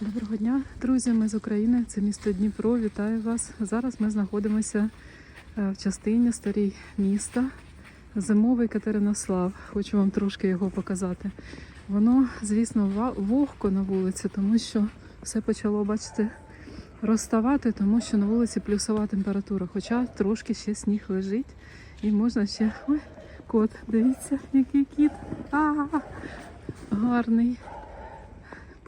Доброго дня, друзі. Ми з України. Це місто Дніпро. Вітаю вас. Зараз ми знаходимося е, в частині старій міста. Зимовий Катеринослав. Хочу вам трошки його показати. Воно, звісно, вогко на вулиці, тому що все почало, бачите, розставати, тому що на вулиці плюсова температура. Хоча трошки ще сніг лежить і можна ще. Ой, кот, дивіться, який кіт. А, гарний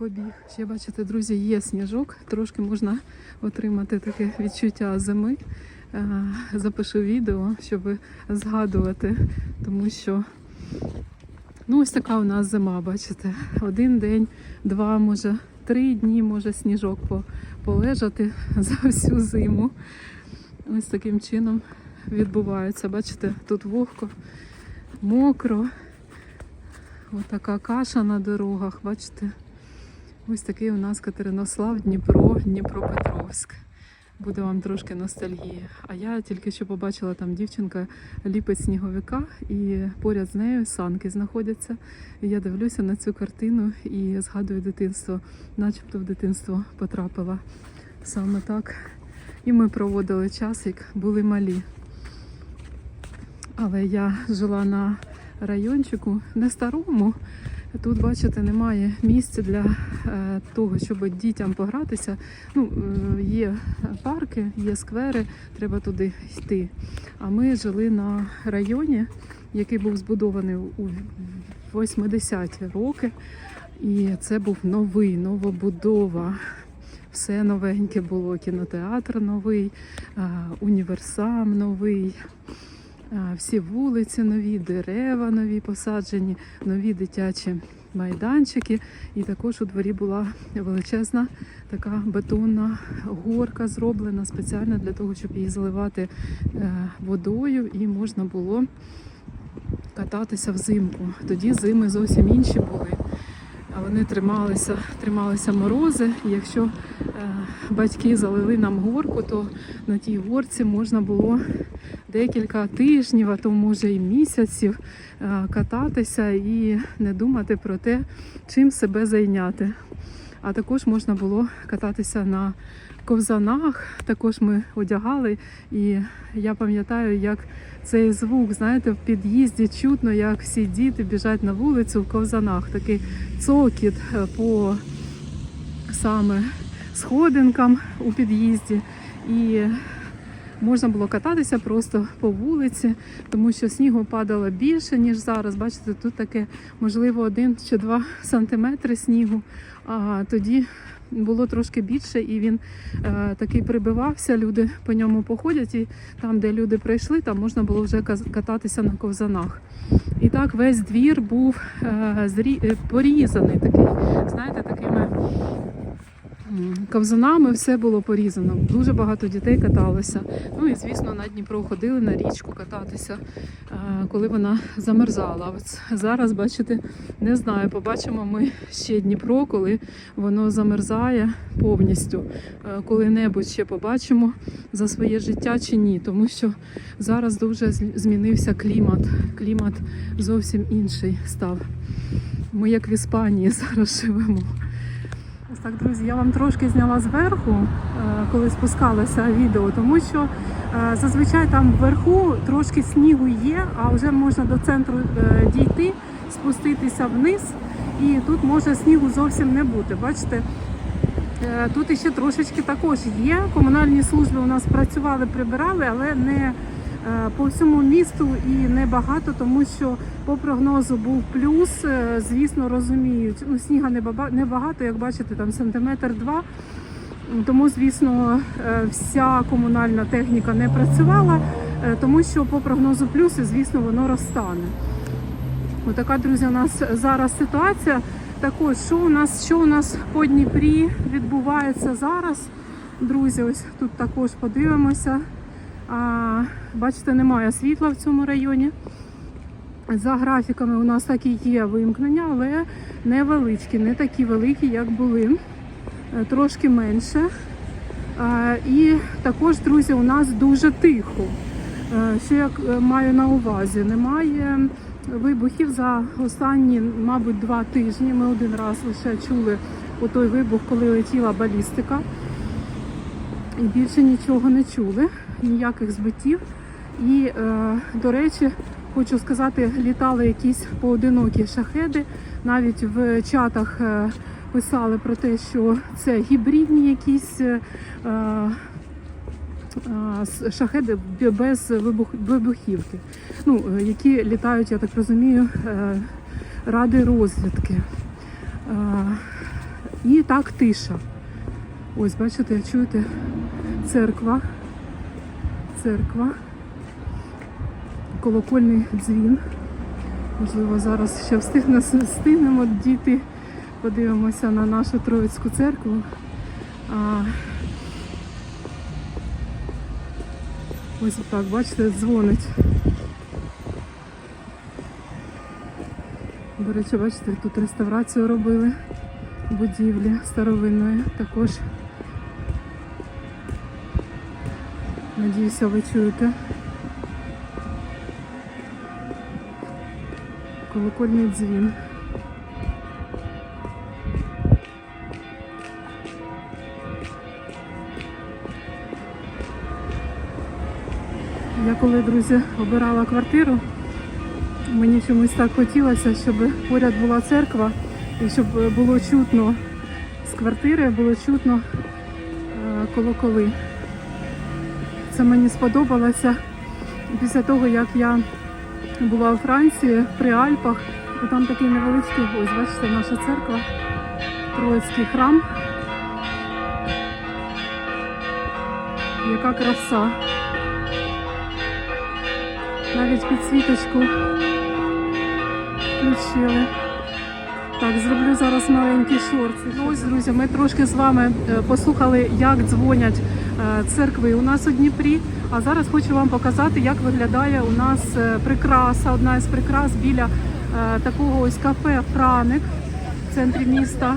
побіг. Ще бачите, друзі, є сніжок. Трошки можна отримати таке відчуття зими. Е, Запишу відео, щоб згадувати, тому що ну, ось така у нас зима, бачите. Один день, два, може, три дні може сніжок полежати за всю зиму. Ось таким чином відбувається. Бачите, тут вогко, мокро. Ось така каша на дорогах, бачите. Ось такий у нас Катеринослав, Дніпро, Дніпропетровськ. Буде вам трошки ностальгії. А я тільки що побачила там дівчинка ліпить сніговика, і поряд з нею санки знаходяться. Я дивлюся на цю картину і згадую дитинство, начебто в дитинство потрапила саме так. І ми проводили час, як були малі. Але я жила на райончику, не старому. Тут, бачите, немає місця для е, того, щоб дітям погратися. Ну, е, є парки, є сквери, треба туди йти. А ми жили на районі, який був збудований у 80-ті роки. І це був новий, новобудова. Все новеньке було. Кінотеатр новий, е, універсам новий. Всі вулиці нові, дерева нові посаджені, нові дитячі майданчики. І також у дворі була величезна така бетонна горка зроблена спеціально для того, щоб її заливати е, водою, і можна було кататися взимку. Тоді зими зовсім інші були. Вони трималися, трималися морози. Якщо е, батьки залили нам горку, то на тій горці можна було декілька тижнів, а то може і місяців е, кататися і не думати про те, чим себе зайняти. А також можна було кататися на ковзанах. Також ми одягали, і я пам'ятаю, як цей звук, знаєте, в під'їзді чутно, як всі діти біжать на вулицю в ковзанах. Такий цокіт е, по саме сходинкам у під'їзді. І можна було кататися просто по вулиці, тому що снігу падало більше, ніж зараз. Бачите, тут таке, можливо, один чи два сантиметри снігу. А тоді було трошки більше, і він е, такий прибивався. Люди по ньому походять, і там, де люди прийшли, там можна було вже кататися на ковзанах. І так весь двір був е, зрі... порізаний такий, знаєте, такими м, ковзанами все було порізано. Дуже багато дітей каталося. Ну і звісно, на Дніпро ходили на річку кататися, е, коли вона замерзала. Ось зараз, бачите, не знаю, побачимо ми ще Дніпро, коли воно замерзає повністю. Е, Коли-небудь ще побачимо за своє життя чи ні, тому що зараз дуже змінився клімат. Клімат зовсім інший став. Ми як в Іспанії зараз живемо. Ось так, друзі, я вам трошки зняла зверху, е, коли спускалася відео, тому що е, зазвичай там вверху трошки снігу є, а вже можна до центру е, дійти, спуститися вниз, і тут може снігу зовсім не бути. Бачите, Тут іще трошечки також є. Комунальні служби у нас працювали, прибирали, але не по всьому місту і не багато, тому що по прогнозу був плюс. Е, Звісно, розуміють. Ну, сніга не баба- не багато, як бачите, там сантиметр два. Тому, звісно, е, вся комунальна техніка не працювала, е, тому що по прогнозу плюс, звісно, воно розтане. Отака, друзі, у нас зараз ситуація. Також, що у нас, що у нас по Дніпрі відбувається зараз? Друзі, ось тут також подивимося. А, бачите, немає світла в цьому районі. За графіками у нас такі є вимкнення, але невеличкі, не такі великі, як були. Е, Трошки менше. А, І також, друзі, у нас дуже тихо. Е, Що я е, маю на увазі? Немає вибухів за останні, мабуть, два тижні. Ми один раз лише чули отой вибух, коли летіла балістика. І більше нічого не чули, ніяких збиттів. І, е, до речі, хочу сказати, літали якісь поодинокі шахеди. Навіть в чатах е, писали про те, що це гібридні якісь е, шахеди без вибухівки, ну, які літають, я так розумію, ради розвідки. І так тиша. Ось, бачите, чуєте, церква. Церква. Колокольний дзвін. Можливо, зараз ще встигне, встигнемо діти. Подивимося на нашу Троїцьку церкву. А, ось так, бачите, дзвонить. До речі, бачите, тут реставрацію робили будівлі старовинної також. Надіюся, ви чуєте. Колокольний дзвін. Я коли, друзі, обирала квартиру, мені чомусь так хотілося, щоб поряд була церква і щоб було чутно з квартири, було чутно е, колоколи. Це мені сподобалося після того, як я була у Франції при Альпах, і там такий невеличкий ось, бачите, наша церква, Троїцький храм. Яка краса. Навіть підсвіточку включили. Так, зроблю зараз маленький шорт. Ну, ось, друзі, ми трошки з вами е, послухали, як дзвонять е, церкви у нас у Дніпрі. А зараз хочу вам показати, як виглядає у нас е, прикраса, одна із прикрас біля такого ось кафе Франик в центрі міста.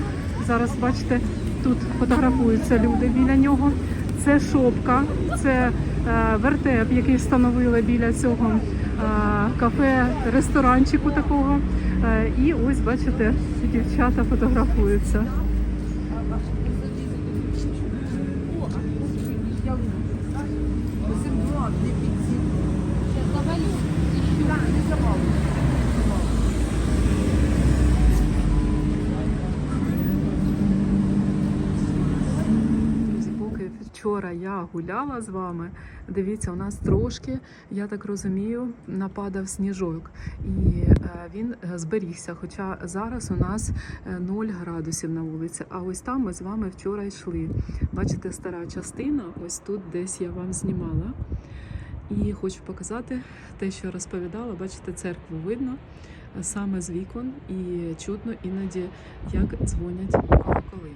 Зараз бачите, тут фотографуються люди біля нього. Це шопка, це вертеп, який встановили біля цього кафе, ресторанчику такого. Е, І ось бачите, дівчата фотографуються. Друзі, поки вчора я гуляла з вами, дивіться, у нас трошки, я так розумію, нападав сніжок. І е, він е, зберігся. Хоча зараз у нас е, 0 градусів на вулиці. А ось там ми з вами вчора йшли. Бачите, стара частина, ось тут десь я вам знімала. І хочу показати те, що розповідала. Бачите, церкву видно е, саме з вікон, і чутно іноді, як дзвонять колоколи.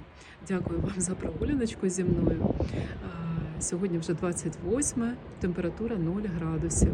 Дякую вам за прогуляночку зі мною. Сьогодні вже 28, температура 0 градусів.